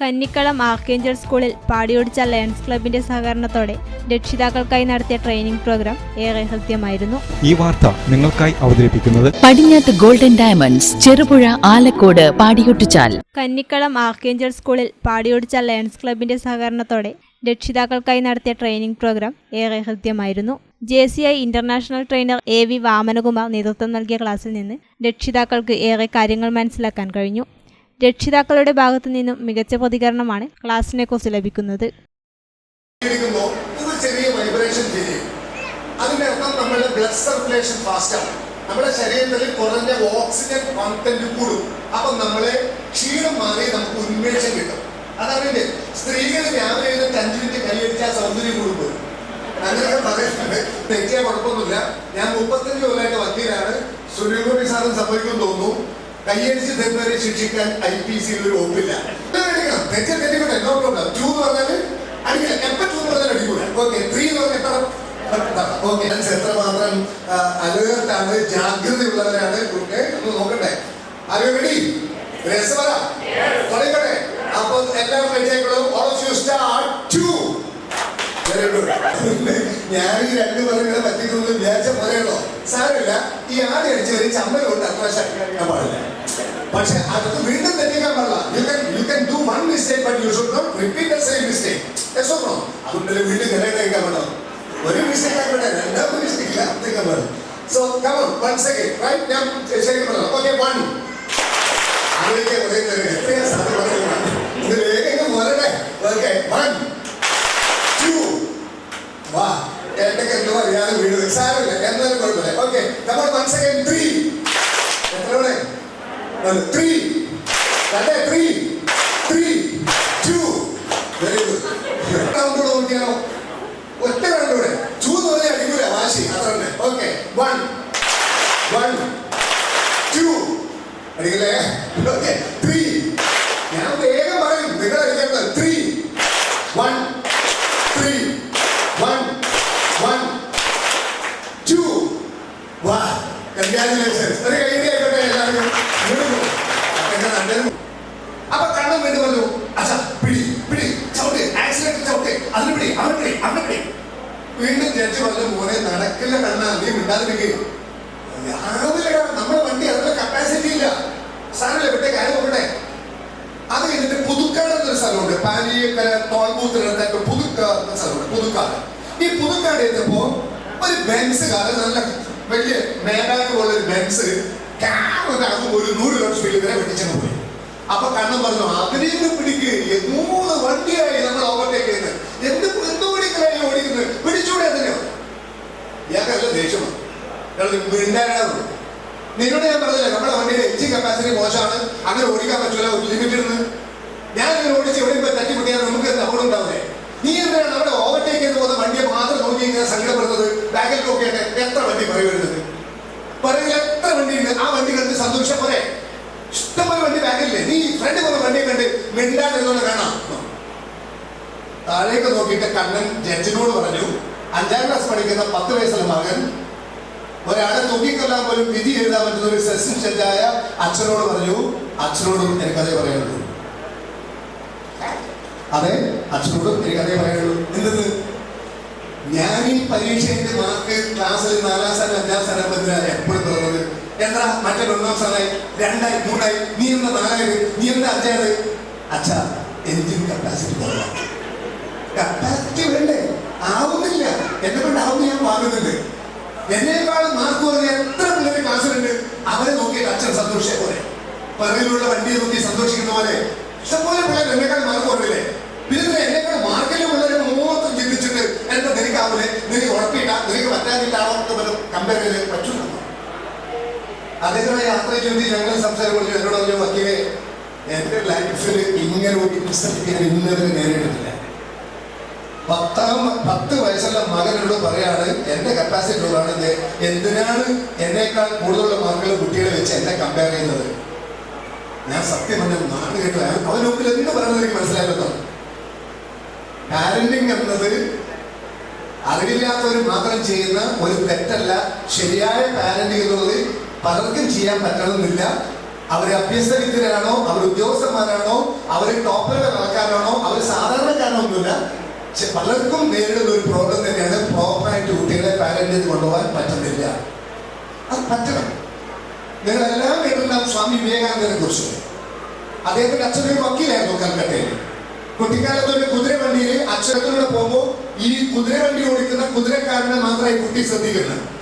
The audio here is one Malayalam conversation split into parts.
കന്നിക്കളം ആർക്കേഞ്ചൽ സ്കൂളിൽ പാടിയൊടിച്ച ലയൺസ് ക്ലബിന്റെ സഹകരണത്തോടെ രക്ഷിതാക്കൾക്കായി നടത്തിയ ട്രെയിനിംഗ് പ്രോഗ്രാം ഏറെ ഹൃദ്യമായിരുന്നു. ഈ വാർത്ത നിങ്ങൾക്കായി അവതരിപ്പിക്കുന്നത് Padinjath Golden Diamonds Cherupuzha Alakode Padiyottuchal. Kannikkalam Archangel സ്കൂളിൽ പാടിയൊടിച്ച ലയൺസ് ക്ലബിന്റെ സഹകരണത്തോടെ രക്ഷിതാക്കൾക്കായി നടത്തിയ ട്രെയിനിംഗ് പ്രോഗ്രാം ഏറെ ഹൃദ്യമായിരുന്നു. J C I international trainer A V Vamanakumar നേതൃത്വം നൽകിയ ക്ലാസ്സിൽ നിന്ന് രക്ഷിതാക്കൾക്ക് ഏറെ കാര്യങ്ങൾ മനസ്സിലാക്കാൻ കഴിഞ്ഞു. രക്ഷിതാക്കളുടെ ഭാഗത്തു നിന്നും മികച്ച പ്രതികരണമാണ് ലഭിക്കുന്നത്. ചെയ്യും അതിന്റെ അർത്ഥം നമ്മുടെ ബ്ലഡ് സർക്കുലേഷൻ നമ്മുടെ ശരീരത്തിൽ കുറഞ്ഞ ഓക്സിജൻ കോണ്ടന്റ് കൂടും. അപ്പൊ നമ്മളെ ക്ഷീണം മാറി നമുക്ക് ഉന്മേഷം കിട്ടും. അതാണ് സ്ത്രീകൾ രാവിലെ എഴുന്നേറ്റ് അഞ്ചു മിനിറ്റ് കൈയടിച്ചാൽ സൗന്ദര്യം കൂടുമ്പോൾ അങ്ങനെയൊക്കെ പറയുന്നുണ്ട്. തെറ്റിയ കുഴപ്പമൊന്നുമില്ല. ഞാൻ മുപ്പത്തഞ്ച് കൊല്ലമായിട്ട് വക്കീലാണ്. സുനിൽ കുമാർ സാറും സംഭവിക്കുമെന്ന് തോന്നുന്നു. കയ്യടിച്ച് തെറ്റുവരെ ശിക്ഷിക്കാൻ ഐ പി സിയിൽ ഒരു ഒപ്പില്ല തെറ്റിയ തെറ്റിക്കട്ടെ നോ പ്രോബ്ലം ടു എന്ന് പറഞ്ഞാൽ അടിക്കില്ല. എപ്പോ ടു എന്ന് പറഞ്ഞാൽ അടിക്കൂല. ഓക്കെ ത്രീ എന്ന് പറഞ്ഞാൽ എത്ര ഓക്കെ എത്രമാത്രം അലേർട്ടാണ് ജാഗ്രതയുള്ളവരാണ് ഒന്ന് നോക്കട്ടെ. ആരോ റെഡി രസവര തുടങ്ങട്ടെ അപ്പൊ എല്ലാം റെഡി ആയിക്കോളും. All of you start two very good ഞാൻ ഈ രണ്ട് പറയുന്നത് പറ്റിക്കുന്നത് വിചാരിച്ച പോലെയുള്ളോ സാരമില്ല. ഈ ആദ്യം അടിച്ചവര് ചമ്മലുണ്ട് അത്ര ശക്തിയാക്കാൻ പാടില്ല. പക്ഷെ അതൊക്കെ വീണ്ടും തെറ്റിക്കാൻ പാടില്ല. You can you can do one mistake but you should not repeat the same mistake yes no അതുകൊണ്ടല്ലേ വീണ്ടും കരയിക്കാൻ പാടില്ല ഒരു മിസ്റ്റേക്ക് ആയിക്കോട്ടെ. രണ്ടാമത്തെ മിസ്റ്റേക്ക് ഇല്ല. അത്തേക്കാൻ പാടില്ല so come on one second right ഞാൻ ശരിക്കും പറഞ്ഞു. ഓക്കെ വൺ സാരമില്ല. എന്നാലും കുഴപ്പമില്ല. ഓക്കെ നമ്മൾ വൺ സെക്കൻഡ് ത്രീ എത്ര ത്രീ അതെ three three two very good കൂടെ നോക്കിയാലോ? ഒറ്റ രണ്ടൂടെ ടു എന്ന് പറഞ്ഞാൽ അടിക്കൂല വാശി. അത്ര തന്നെ. ഓക്കെ വൺ വൺ ടു അടിക്കില്ലേ? ഓക്കെ ത്രീ ഞാൻ വേഗം പറയും നിങ്ങൾ അടിക്കേണ്ടത് three one three one one two വാ കൺഗ്രാറ്റുലേഷൻസ് ഒരു കൈയ്യടി ആയിക്കോട്ടെ എല്ലാവരും Beautiful. എന്താ അപ്പൊ കണ്ണൻ വേണ്ടി പറഞ്ഞു അച്ഛാ പിടി പിടി ചവിട്ട് ആക്സിഡന്റ് ചവിട്ട് അതിന് പിടി അവൻ വീണ്ടും ജഡ്ജി പറഞ്ഞു മോനെ നടക്കില്ല കണ്ണ നീ മിണ്ടാതിരിക്കുക രാവിലെ നമ്മുടെ വണ്ടി അതിനുള്ള കപ്പാസിറ്റി ഇല്ല. സാറില്ല വിട്ടെ കാര്യം നോക്കട്ടെ. അത് കഴിഞ്ഞിട്ട് പുതുക്കാട് എന്നൊരു സ്ഥലമുണ്ട്. പാലിയക്കര തോൽബൂത്തിനടുത്തായിട്ട് പുതുക്കാട് സ്ഥലമുണ്ട് പുതുക്കാട്. ഈ പുതുക്കാട് എത്തിയപ്പോ ഒരു ബെൻസ് കാറ് നല്ല വലിയ മേബാഗ് പോലെ ഒരു ബെൻസ് കാർ ഒരു നൂറ് ലക്ഷം സ്പീഡിൽ വരെ വെട്ടിച്ചെന്ന് പോയി. അപ്പൊ കണ്ണൻ പറഞ്ഞു അതിനെ പിടിക്ക്. മൂന്ന് വണ്ടിയായി നമ്മൾ ഓവർടേക്ക് ചെയ്യുന്നത് എന്ത് എന്ത് പിടിക്കലായി ഓടിക്കുന്നത്? പിടിച്ചൂടെ അതിനെ. ഇയാൾക്കല്ല ദേഷ്യമാണ് മിണ്ടാനാണ് നിന്നോട് ഞാൻ പറഞ്ഞില്ലേ നമ്മുടെ വണ്ടിയുടെ എഞ്ചിൻ കപ്പാസിറ്റി മോശമാണ്. അങ്ങനെ ഓടിക്കാൻ പറ്റില്ല ഒരു ലിമിറ്റ് ഇടുന്നു. ഞാൻ ഇങ്ങനെ ഓടിച്ച് എവിടെ തട്ടി തട്ടിമുട്ടിയാൽ നമുക്ക് എന്ത് അപകടം ഉണ്ടാവില്ലേ? നീ എന്തിനാണ് അവിടെ ഓവർടേക്ക് ചെയ്ത് പോകുന്ന വണ്ടിയെ മാത്രം നോക്കി ഇങ്ങനെ സങ്കടപ്പെടുന്നത്? ബാഗിൽ നോക്കിയിട്ട് എത്ര വണ്ടി പറയുന്നത് പറയുക എത്ര വണ്ടി ഉണ്ട് ആ വണ്ടി കണ്ട് സന്തോഷം പോലെ ഇഷ്ടംപോലെ വണ്ടി ബാക്കിലില്ലേ നീ വണ്ടിയെ കണ്ട് മിണ്ടാതിരുന്നോണ്ട് കാണാം. താഴേക്ക് നോക്കിയിട്ട് കണ്ണൻ ജഡ്ജിനോട് പറഞ്ഞു അഞ്ചാം ക്ലാസ് പഠിക്കുന്ന പത്ത് വയസ്സുള്ള മകൻ ഒരാളെ തൂക്കിക്കൊല്ലാൻ പോലും വിധി എഴുതാൻ പറ്റുന്ന ഒരു സെഷൻ ജഡ്ജായ അച്ഛനോട് പറഞ്ഞു അച്ഛനോടും എനിക്കതേ പറയുള്ളൂ അതെ അച്ഛനോടും എനിക്കതേ പറയുള്ളൂ എന്തെന്ന്? ഞാൻ ഈ പരീക്ഷയുടെ മാർക്ക് ക്ലാസ്സിൽ നാലാം സ്ഥാനം അഞ്ചാം സ്ഥാനം എപ്പോഴും എന്താ മറ്റേ ഒന്നാം സ്ഥാനമായി രണ്ടായി മൂന്നായി നീ എന്താ നാലായത് നീ എന്താ അഞ്ചായത് അച്ഛ എഞ്ചിൻ കപ്പാസിറ്റി കപ്പാസിറ്റി വേണ്ടേ? ആവുന്നില്ല. എന്നെ കൊണ്ട് ആവുന്ന ഞാൻ വാങ്ങുന്നുണ്ട്. എന്നേക്കാളും മാർക്ക് പറഞ്ഞ എത്ര പിള്ളേർ ക്ലാസ്സിലുണ്ട് അവരെ നോക്കിയിട്ട് അച്ഛൻ സന്തോഷിച്ച പോലെ പറയിലുള്ള വണ്ടിയെ നോക്കി സന്തോഷിക്കുന്ന പോലെ. ഇഷ്ടംപോലെ പിള്ളേർ എന്നേക്കാൾ മാർക്ക് കുറവില്ലേ പിന്നെ എന്നേക്കാൾ മാർക്കിലും പിള്ളേരെ മാത്രം ചിന്തിച്ചിട്ട് എന്താ നിനക്കാവില്ലേ നിനക്ക് ഉറപ്പില്ല നിനക്ക് പറ്റാതില്ല എന്ന് കമ്പയർ ചെയ്ത് പറ്റൂല അദ്ദേഹത്തിന്റെ യാത്ര ചെയ്തി ഞങ്ങൾ സംസാരം പറഞ്ഞു എന്നോട് പറഞ്ഞു വക്കീലെ എന്റെ ലൈഫിൽ ഇങ്ങനെ ഒരു ഇൻസൾട്ട് ഞാൻ ഇന്നലെ നേരിട്ടിട്ടില്ല. പത്താം പത്ത് വയസ്സുള്ള മകനോട് പറയാണ് എന്റെ കപ്പാസിറ്റി ഉള്ളതാണ്. എന്തിനാണ് എന്നേക്കാൾ കൂടുതലുള്ള മാർക്കുള്ള കുട്ടികളെ വെച്ച് എന്നെ കമ്പയർ ചെയ്യുന്നത്? ഞാൻ സത്യം പറഞ്ഞ നാട് കേട്ടു. അവൻ മുമ്പിൽ എന്ത് പറയുന്നത് എനിക്ക് മനസ്സിലായല്ലോ പാരന്റിങ് എന്നത് അറിവില്ലാത്തവർ മാത്രം ചെയ്യുന്ന ഒരു തെറ്റല്ല. ശരിയായ പാരന്റിങ് എന്നുള്ളത് പലർക്കും ചെയ്യാൻ പറ്റണമെന്നില്ല. അവർ അഭ്യസ്തവിദ്യരാണോ അവർ ഉദ്യോഗസ്ഥന്മാരാണോ അവർ ടോപ്പറുടെ ആൾക്കാരാണോ അവർ സാധാരണക്കാരനൊന്നുമില്ല. പക്ഷെ പലർക്കും നേരിടുന്ന ഒരു പ്രോബ്ലം തന്നെയാണ് പ്രോപ്പറായിട്ട് കുട്ടികളെ പാരന്റ് കൊണ്ടുപോകാൻ പറ്റുന്നില്ല. അത് പറ്റണം. നിങ്ങളെല്ലാം കേട്ടിട്ടുണ്ടാവും സ്വാമി വിവേകാനന്ദനെ കുറിച്ച്. അദ്ദേഹത്തിന്റെ അച്ഛനൊരു വക്കീലായിരുന്നു കൽക്കട്ടയിൽ. കുട്ടിക്കാലത്ത് ഒരു കുതിരവണ്ടിയിൽ അച്ഛനത്തിലൂടെ പോകുമ്പോൾ ഈ കുതിരവണ്ടി ഓടിക്കുന്ന കുതിരക്കാരനെ മാത്രമായി കുട്ടി ശ്രദ്ധിക്കുന്നത്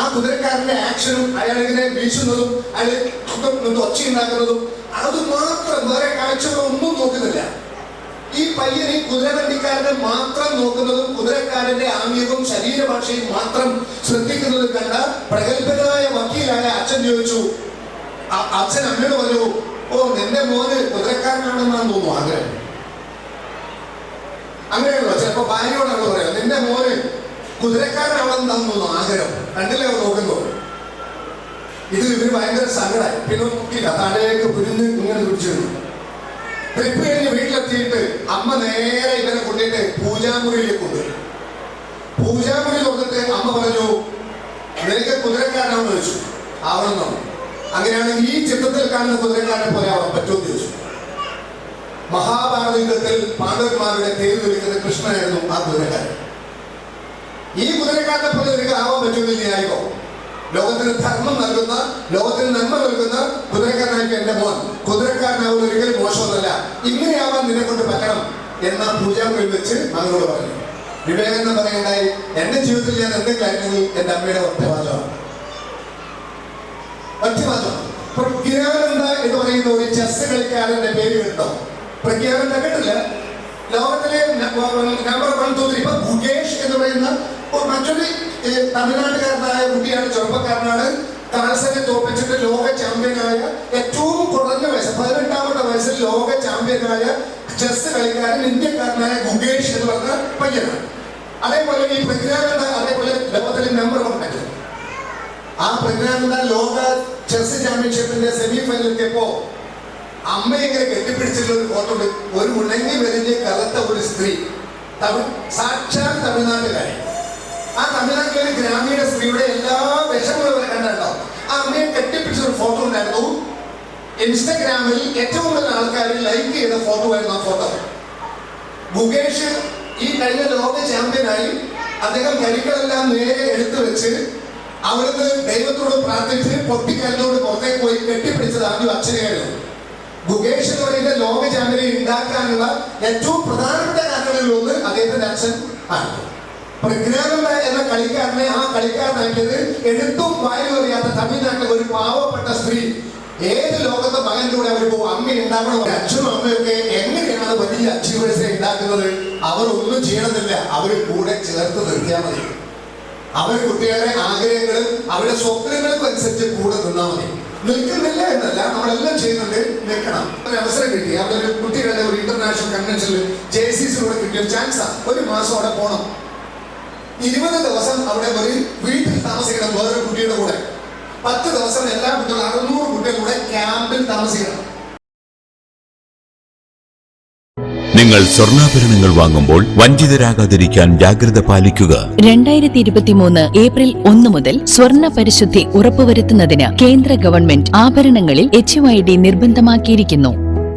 ആ കുതിരക്കാരന്റെ ആക്ഷനും അയാളിങ്ങനെ വീശുന്നതും അയാൾ ഒച്ചയുണ്ടാക്കുന്നതും അത് മാത്രം വേറെ കാഴ്ചകളൊന്നും നോക്കുന്നില്ല. ഈ പയ്യൻ ഈ കുതിരവണ്ടിക്കാരനെ മാത്രം നോക്കുന്നതും കുതിരക്കാരന്റെ ആംഗ്യവും ശരീരഭാഷയും മാത്രം ശ്രദ്ധിക്കുന്നതും കണ്ട പ്രഗത്ഭനായ വക്കീലായ അച്ഛൻ ചോദിച്ചു അച്ഛൻ അമ്മയോട് പറഞ്ഞു ഓ നിന്റെ മോന് കുതിരക്കാരനാണെന്നാണ് തോന്നുന്നു ആഗ്രഹം. അങ്ങനെയാണല്ലോ ചിലപ്പോ ഭാര്യയോടാണ് പറയാം നിന്റെ മോന് കുതിരക്കാരനാണെന്നാണ് തോന്നുന്നു ആഗ്രഹം. കണ്ടില്ലേ നോക്കുന്നു ഇത് ഇവർ ഭയങ്കര സങ്കടമായി പിന്നെ നോക്കില്ല താഴേക്ക് പുരിഞ്ഞ് ഇങ്ങനെ പിടിച്ചിരുന്നു ട്രിപ്പ് കഴിഞ്ഞ് വീട്ടിലെത്തിയിട്ട് അമ്മ നേരെ ഇവനെ കൊണ്ടിട്ട് പൂജാമുറിയിലേക്ക് കൊണ്ടുവരും. പൂജാമുറി തുറന്നിട്ട് അമ്മ പറഞ്ഞു നിനക്ക് കുതിരക്കാരനാണെന്ന് ചോദിച്ചു. ആവണമെന്നോ അങ്ങനെയാണെങ്കിൽ ഈ ചിത്രത്തിൽ കാണുന്ന കുതിരക്കാരനെ പോലെ ആവാൻ പറ്റുമെന്ന് ചോദിച്ചു. മഹാഭാരത യുദ്ധത്തിൽ പാണ്ഡവന്മാരുടെ പേര് വിളിക്കുന്ന കൃഷ്ണനായിരുന്നു ആ കുതിരക്കാരൻ. ഈ കുതിരക്കാരനെ പോലെ നിനക്ക് ആവാൻ പറ്റുമെന്നില്ലായോ ലോകത്തിന് ധർമ്മം നൽകുന്ന ലോകത്തിന് നന്മ നൽകുന്ന കുതിരക്കാരനായിരിക്കും എന്റെ മോൻ. കുതിരക്കാരനാവുന്ന ഒരിക്കലും മോശമൊന്നുമല്ല. ഇങ്ങനെയാവാൻ നിന്നെ കൊണ്ട് പറ്റണം എന്ന പൂജാമുറിയിൽ വെച്ച് മകനോട് പറഞ്ഞു. വിവേകാനന്ദൻ പറയണ്ടായി എന്റെ ജീവിതത്തിൽ ഞാൻ എന്തെങ്കിലും എന്റെ അമ്മയുടെ ഒറ്റവാചമാണ് ഒറ്റവാചം പ്രഖ്യാപനന്ദ എന്ന് പറയുന്ന ഒരു ചെസ് കളിക്കാരന്റെ പേര് കേട്ടോ. പ്രഖ്യാപനന്ദ കേട്ടില്ല ലോകത്തിലെ നമ്പർ വൺ ടു ത്രീ ഇപ്പൊ ഭുഗേഷ് എന്ന് പറയുന്ന മറ്റൊരു തമിഴ്നാട്ടുകാരനായ കുട്ടിയാണ് ചെറുപ്പക്കാരനാണ്. കാൽസനെ തോപ്പിച്ചിട്ട് ലോക ചാമ്പ്യനായ ഏറ്റവും കുറഞ്ഞ വയസ്സ് പതിനെട്ടാമത്തെ വയസ്സിൽ ലോക ചാമ്പ്യനായ ചെസ് കളിക്കാരൻ ഇന്ത്യക്കാരനായ ഗുഗേഷ് എന്ന് പറഞ്ഞ പയ്യനാണ്. അതേപോലെ ഈ പ്രജ്ഞാനന്ദ അതേപോലെ ലോകത്തിലെ നമ്പർ വൺ പറ്റും ആ പ്രജ്ഞാനന്ദ ലോക ചെസ് ചാമ്പ്യൻഷിപ്പിന്റെ സെമി ഫൈനലിലെത്തിയപ്പോ അമ്മയെ ഇങ്ങനെ കെട്ടിപ്പിടിച്ചിട്ടുള്ള ഒരു ഫോട്ടോ ഒരു ഉണങ്ങി വലിഞ്ഞ് കലത്ത ഒരു സ്ത്രീ. തമിഴ് സാക്ഷാൽ തമിഴ്നാട്ടുകാരി ആ തമിഴ്നാട്ടിലെ ഗ്രാമീണ സ്ത്രീയുടെ എല്ലാ വിഷമങ്ങളും അവർ കണ്ടോ ആ അമ്മയെ കെട്ടിപ്പിടിച്ച ഒരു ഫോട്ടോ ഉണ്ടായിരുന്നു. ഇൻസ്റ്റഗ്രാമിൽ ഏറ്റവും കൂടുതൽ ആൾക്കാർ ലൈക്ക് ചെയ്ത ഫോട്ടോ ആയിരുന്നു ആ ഫോട്ടോ മുകേഷ് ഈ കഴിഞ്ഞ ലോക ചാമ്പ്യനായി അദ്ദേഹം കരികളെല്ലാം നേരെ എടുത്തു വെച്ച് അവിടുന്ന് ദൈവത്തോട് പ്രാർത്ഥിച്ച് പൊട്ടിക്കല്ലോട് പുറത്തേക്ക് പോയി കെട്ടിപ്പിടിച്ചത് ആദ്യം അച്ഛനെയായിരുന്നു ഗുകേഷ് എന്ന് പറയുന്ന ലോക ചാമ്പ്യനെ ഉണ്ടാക്കാനുള്ള ഏറ്റവും പ്രധാനപ്പെട്ട കാരണങ്ങളിൽ ഒന്ന് അദ്ദേഹത്തിന്റെ അച്ഛൻ ആണ് പ്രജ്ഞാനന്ദ എന്ന കളിക്കാരനെ ആ കളിക്കാരനാക്കിയത് എടുത്തും വായു അറിയാത്ത തമിഴ്നാട്ടിലെ ഒരു പാവപ്പെട്ട സ്ത്രീ. ഏത് ലോകത്തെ മകനിലൂടെ കൂടെ അവർ പോകും അമ്മ ഉണ്ടാക്കണം അച്ഛനും അമ്മയൊക്കെ എങ്ങനെയാണ് വലിയ അച്ഛനെ ഉണ്ടാക്കുന്നത് അവർ ഒന്നും ചെയ്യണമെന്നില്ല. അവർ കൂടെ ചേർത്ത് നിർത്തിയാൽ മതി. അവർ കുട്ടികളുടെ ആഗ്രഹങ്ങളും അവരുടെ സ്വപ്നങ്ങൾക്കും അനുസരിച്ച് കൂടെ നിന്നാൽ മതി. നിൽക്കുന്നില്ല എന്നല്ല. നമ്മളെല്ലാം ചെയ്യുന്നുണ്ട്. നിൽക്കണം. ഒരു അവസരം കിട്ടി. അവിടെ ഒരു കുട്ടികളുടെ ഒരു ഇന്റർനാഷണൽ കൺവെൻഷനിൽ ജെ സി സിലൂടെ കിട്ടിയ ഒരു ചാൻസാണ് ഒരു മാസം അവിടെ പോകണം ഇരുപത് ദിവസം അവിടെ ഒരു വീട്ടിൽ താമസിക്കണം വേറൊരു കുട്ടിയുടെ കൂടെ. പത്ത് ദിവസം എല്ലാ കുട്ടികളും അറുന്നൂറ് കുട്ടികളുടെ കൂടെ ക്യാമ്പിൽ താമസിക്കണം. നിങ്ങൾ സ്വർണാഭരണങ്ങൾ വാങ്ങുമ്പോൾ വഞ്ചിതരാകാതിരിക്കാൻ ജാഗ്രത പാലിക്കുക. രണ്ടായിരത്തി ഇരുപത്തിമൂന്ന് ഏപ്രിൽ ഒന്ന് മുതൽ സ്വർണ പരിശുദ്ധി ഉറപ്പുവരുത്തുന്നതിന് കേന്ദ്ര ഗവൺമെന്റ് ആഭരണങ്ങളിൽ എച്ച് ഐ ഡി നിർബന്ധമാക്കിയിരിക്കുന്നു.